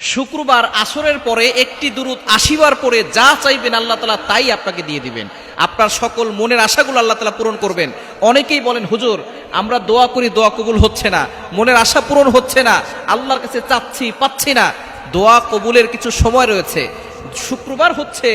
শুক্রবার আসরের পরে একটি দুরুদ আসিবার পরে যা চাইবেন আল্লাহ তালা তাই আপনাকে দিয়ে দিবেন। আপনার সকল মনের আশাগুলো আল্লাহ তালা পূরণ করবেন। অনেকেই বলেন, হুজুর, আমরা দোয়া করি, দোয়া কবুল হচ্ছে না। মনের আশা পূরণ হচ্ছে না। আল্লাহর কাছে চাচ্ছি, পাচ্ছি না। দোয়া কবুলের কিছু সময় রয়েছে। শুক্রবার হচ্ছে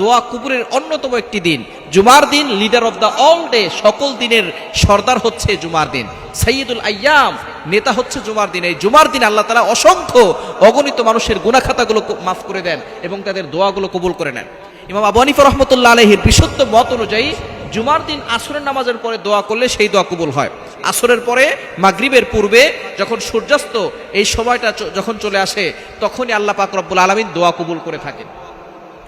দোয়া কবুলের অন্যতম একটি দিন। জুমার দিন leader of the all day সকল দিনের সর্দার হচ্ছে জুমার দিন। সৈয়দুল আয়াম, নেতা হচ্ছে জুমার দিন। এই জুমার দিন আল্লাহ তালা অসংখ্য অগণিত মানুষের গুণাখাতাগুলো মাফ করে দেন এবং তাদের দোয়াগুলো কবুল করে নেন। ইমাম আবু হানিফা রহমতুল্লাহ আলহির বিশুদ্ধ মত অনুযায়ী জুমার দিন আসরের নামাজের পরে দোয়া করলে সেই দোয়া কবুল হয়। আসরের পরে মাগরিবের পূর্বে যখন সূর্যাস্ত এই সময়টা যখন চলে আসে, তখনই আল্লাহ পাক রব্বুল আলমিন দোয়া কবুল করে থাকেন।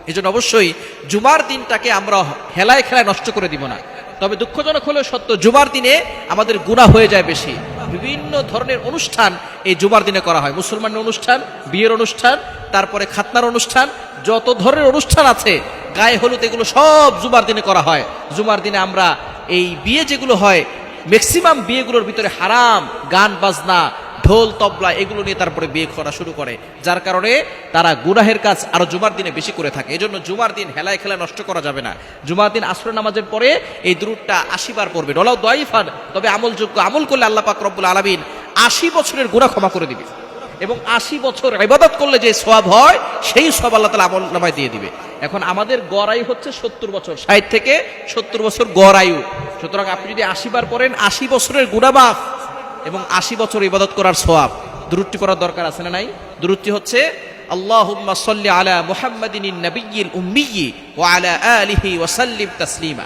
এই জন্য অবশ্যই জুমার দিনটাকে আমরা হেলায় খেলায় নষ্ট করে দিব না। তবে দুঃখজনক হলেও সত্য, জুমার দিনে আমাদের গুণা হয়ে যায় বেশি। বিভিন্ন ধরনের অনুষ্ঠান এই জুমার দিনে করা হয়। মুসলমানের অনুষ্ঠান, বিয়ের অনুষ্ঠান, তারপরে খাতনার অনুষ্ঠান, যত ধরনের অনুষ্ঠান আছে গায়ে হলুদ এগুলো সব জুমার দিনে করা হয়। জুমার দিনে আমরা এই বিয়ে যেগুলো হয় ম্যাক্সিমাম বিয়েগুলোর ভিতরে হারাম, গান, বাজনা, ঢোল, তবলা এগুলো নিয়ে তারপরে বিয়ে করা শুরু করে। যার কারণে তারা গুনাহের কাজ আরও জুমার দিনে বেশি করে থাকে। এজন্য জুমার দিন হেলায় খেলায় নষ্ট করা যাবে না। জুমার দিন আসর নামাজের পরে এই দূরটা আশিবার পড়বে। ডলাও দয়ফান তবে আমলযোগ্য আমল করলে আল্লাহ পাক রব্বুল আলমিন আশি বছরের গুণা ক্ষমা করে দিবে। এবং আশি বছর ইবাদত করলে যে সওয়াব হয়, সেই সব আল্লাহ তালা আমল নামায় দিয়ে দিবে। এখন আমাদের গড় আয়ু হচ্ছে সত্তর বছর, ষাট থেকে সত্তর বছর গড় আয়ু সুতরাং আপনি যদি আশি বার পড়েন, আশি বছরের গুণামাফ এবং আশি বছর ইবাদত করার সোয়াব দূরত্ব করার দরকার আছে না নাই? দূরত্ব হচ্ছে, আল্লাহুম্মা সাল্লি আলা মুহাম্মাদিন নবিয়্যিল উম্মিয়্যি ওয়া আলা আলিহি ওয়া সাল্লিম তাসলিমা।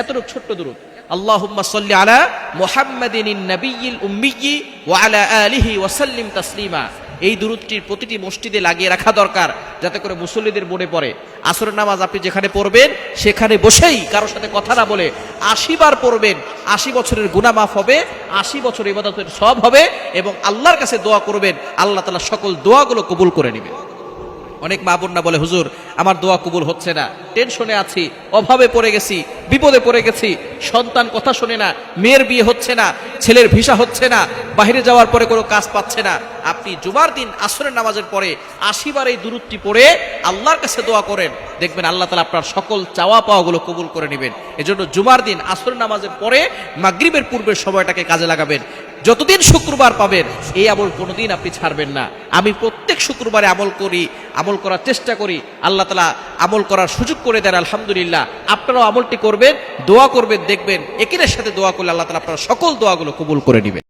এতটুকু ছোট্ট দূরত আল্লাহুম্মা সাল্লি আলা মুহাম্মাদিন নবিয়্যিল উম্মিয়্যি ওয়া আলা আলিহি ওয়া সাল্লিম তাসলিমা। এই দূরত্বটির প্রতিটি মসজিদে লাগিয়ে রাখা দরকার, যাতে করে মুসল্লিদের মনে পড়ে। আসরের নামাজ আপনি যেখানে পড়বেন, সেখানে বসেই কারোর সাথে কথা না বলে আশি বার পড়বেন। আশি বছরের গুনাহ মাফ হবে, আশি বছর ইবাদতের সব হবে এবং আল্লাহর কাছে দোয়া করবেন, আল্লাহ তালা সকল দোয়াগুলো কবুল করে নেবেন। অনেক মা বোনরা বলে, হুজুর, আমার দোয়া কবুল হচ্ছে না। টেনশনে আছি, অভাবে পড়ে গেছি, বিপদে পড়ে গেছি। সন্তান কথা শোনে না, মেয়ের বিয়ে হচ্ছে না, ছেলের ভিসা হচ্ছে না বাইরে যাওয়ার পরে কোনো কাজ পাচ্ছে না। আপনি জুমার দিন, আসরের নামাজের পরে আশিবার এই দূরত্বটি পড়ে আল্লাহর কাছে দোয়া করেন। দেখবেন আল্লাহ তালা আপনার সকল চাওয়া পাওয়াগুলো কবুল করে নেবেন। এজন্য জুমার দিন, আসরের নামাজের পরে মাগরিবের পূর্বের সময়টাকে কাজে লাগাবেন। যতদিন শুক্রবার পাবেন, এই আমল কোনোদিন আপনি ছাড়বেন না। আমি প্রত্যেক শুক্রবারে আমল করি, আমল করার চেষ্টা করি। আল্লাহ তালা আমল করার সুযোগ করে দেন, আলহামদুলিল্লাহ। আপনারাও আমলটি করবেন, দোয়া করবেন, দেখবেন, একিনের সাথে দোয়া করলে আল্লাহ তালা আপনারা সকল দোয়াগুলো কবুল করে নেবেন।